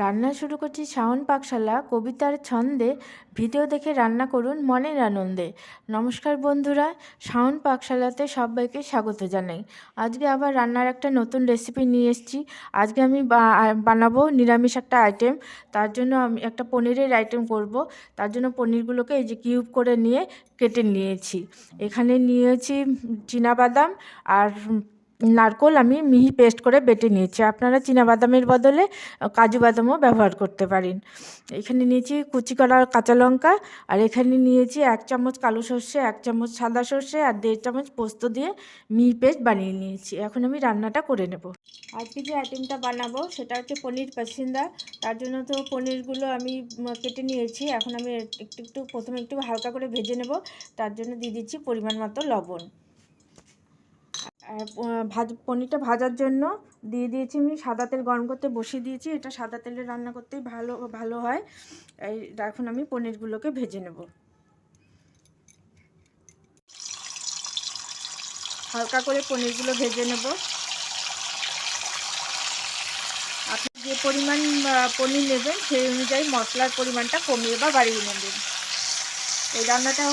রান্না শুরু করছি শাওন পাকশালা, কবিতার ছন্দে। ভিডিও দেখে রান্না করুন মনের আনন্দে। নমস্কার বন্ধুরা, শাওন পাকশালাতে সবাইকে স্বাগত জানাই। আজকে আবার রান্নার একটা নতুন রেসিপি নিয়ে এসেছি। আজকে আমি বানাবো নিরামিষ একটা আইটেম তার জন্য আমি একটা পনিরের আইটেম করব। তার জন্য পনিরগুলোকে এই যে কিউব করে নিয়ে কেটে নিয়েছি। এখানে নিয়েছি বাদাম আর নারকোল আমি মিহি পেস্ট করে বেটে নিয়েছি। আপনারা বাদামের বদলে কাজু বাদামও ব্যবহার করতে পারেন। এখানে নিয়েছি কুচি করা কাঁচা লঙ্কা আর এখানে নিয়েছি এক চামচ কালো সর্ষে, এক চামচ সাদা সর্ষে আর দেড় চামচ পোস্ত দিয়ে মিহি পেস্ট বানিয়ে নিয়েছি। এখন আমি রান্নাটা করে নেব। আজকে যে আইটেমটা বানাবো সেটা হচ্ছে পনির পাসিন্দা। তার জন্য তো পনিরগুলো আমি কেটে নিয়েছি। এখন আমি একটু একটু, প্রথমে একটু হালকা করে ভেজে নেব। তার জন্য দিয়ে দিচ্ছি পরিমাণ মতো লবণ। ভাজ, পনিরটা ভাজার জন্য দিয়ে দিয়েছি আমি। সাদা তেল গরম করতে বসিয়ে দিয়েছি। এটা সাদা তেলে রান্না করতেই ভালো ভালো হয়। এই এখন আমি পনিরগুলোকে ভেজে নেব। হালকা করে পনিরগুলো ভেজে নেব। আপনি যে পরিমাণ পনির নেবেন সেই অনুযায়ী মশলার পরিমাণটা কমিয়ে বা বাড়িয়ে নেবেন। এই রান্নাটা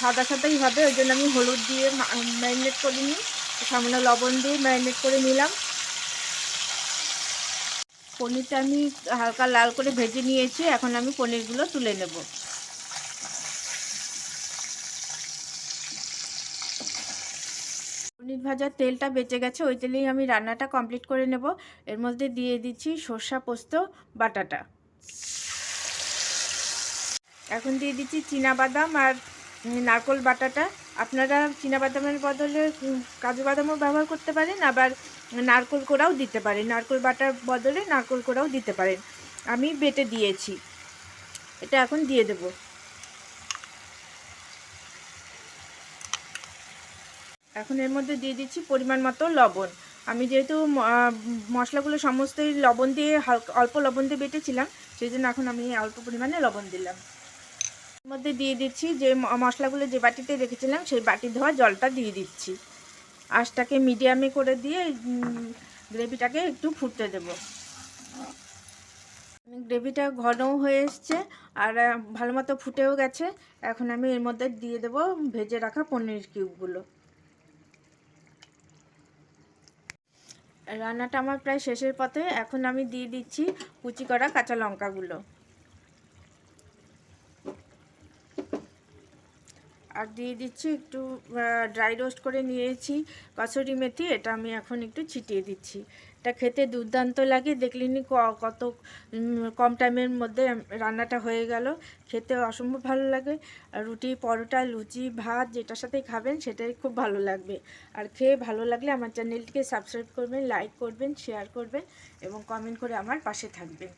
সাদা সাদাই হবে। ওই জন্য আমি হলুদ দিয়ে ম্যারিনেট করে নিই। সামান্য লবণ দিয়ে ম্যারিনেট করে নিলাম। পনিরটা আমি হালকা লাল করে ভেজে নিয়েছি, এখন আমি পনিরগুলো তুলে নেব। পনির ভাজার তেলটা বেঁচে গেছে, ওই তেলেই আমি রান্নাটা কমপ্লিট করে নেব। এর মধ্যে দিয়ে দিচ্ছি সর্ষা পোস্ত, বাটাটা। এখন দিয়ে দিচ্ছি বাদাম আর নারকোল বাটাটা। আপনারা বাদামের বদলে কাজু বাদামও ব্যবহার করতে পারেন, আবার নারকোল কোড়াও দিতে পারেন। নারকোল বাটার বদলে নারকোল কোড়াও দিতে পারেন। আমি বেটে দিয়েছি। এটা এখন দিয়ে দেব। এখন এর মধ্যে দিয়ে দিচ্ছি পরিমাণ মতো লবণ। আমি যেহেতু মশলাগুলো সমস্তই লবণ দিয়ে অল্প লবণ দিয়ে বেটেছিলাম, সেই জন্য এখন আমি অল্প পরিমাণে লবণ দিলাম। মধ্যে দিয়ে দিচ্ছি, যে মশলাগুলো যে বাটিতে রেখেছিলাম, সেই বাটি ধোয়া জলটা দিয়ে দিচ্ছি। আঁচটাকে মিডিয়ামে করে দিয়ে গ্রেভিটাকে একটু ফুটতে দেব। গ্রেভিটা ঘনও হয়ে এসছে, আর ভালো মতো ফুটেও গেছে। এখন আমি এর মধ্যে দিয়ে দেব ভেজে রাখা পনির কিউবগুলো। রান্নাটা আমার প্রায় শেষের পথে। এখন আমি দিয়ে দিচ্ছি কুচি করা কাঁচা লঙ্কাগুলো। আর দিয়ে দিচ্ছি একটু ড্রাই রোস্ট করে নিয়েছি কসুরি মেথি, এটা আমি এখন একটু ছিটিয়ে দিচ্ছি। এটা খেতে দুর্দান্ত লাগে দেখলিনি কত কম টাইমের মধ্যে রান্নাটা হয়ে গেল। খেতে অসম্ভব ভালো লাগে। আর রুটি, পরোটা, লুচি, ভাত যেটার সাথেই খাবেন সেটাই খুব ভালো লাগবে। আর খেয়ে ভালো লাগলে আমার চ্যানেলটিকে সাবস্ক্রাইব করবেন লাইক করবেন শেয়ার করবেন এবং কমেন্ট করে আমার পাশে থাকবেন।